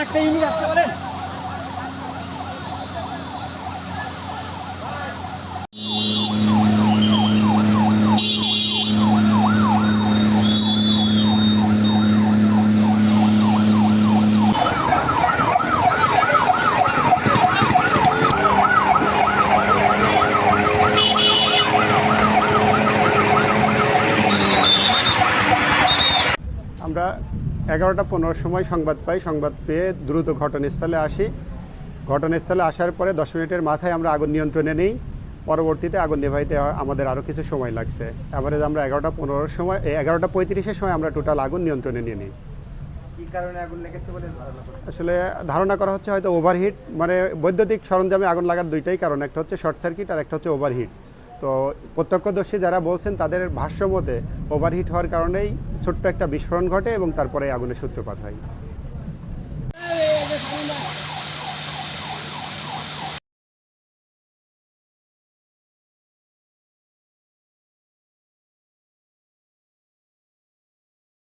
একটা ইউনিট আসতে পারেন আমরা এগারোটা পনেরোর সময় সংবাদ পাই সংবাদ পেয়ে দ্রুত ঘটনাস্থলে আসি। ঘটনাস্থলে আসার পরে দশ মিনিটের মাথায় আমরা আগুন নিয়ন্ত্রণে নিই। পরবর্তীতে আগুন নেভাইতে আমাদের আরও কিছু সময় লাগছে। অ্যাভারেজ আমরা এগারোটা পনেরোর সময় এগারোটা পঁয়ত্রিশের সময় আমরা টোটাল আগুন নিয়ন্ত্রণে নিয়ে নিই। কারণে আগুন লেগেছে বলে ধারণা করছেন? আসলে ধারণা করা হচ্ছে হয়তো ওভারহিট মানে বৈদ্যুতিক সরঞ্জামে আগুন লাগার দুইটাই কারণ। একটা হচ্ছে শর্ট সার্কিট আর একটা হচ্ছে ওভারহিট তো প্রত্যক্ষদর্শী যারা বলছেন, তাদের ভাষ্যমতে ওভারহিট হওয়ার কারণেই ছোট্ট একটা বিস্ফোরণ ঘটে এবং তারপরে আগুনের সূত্রপাত হয়।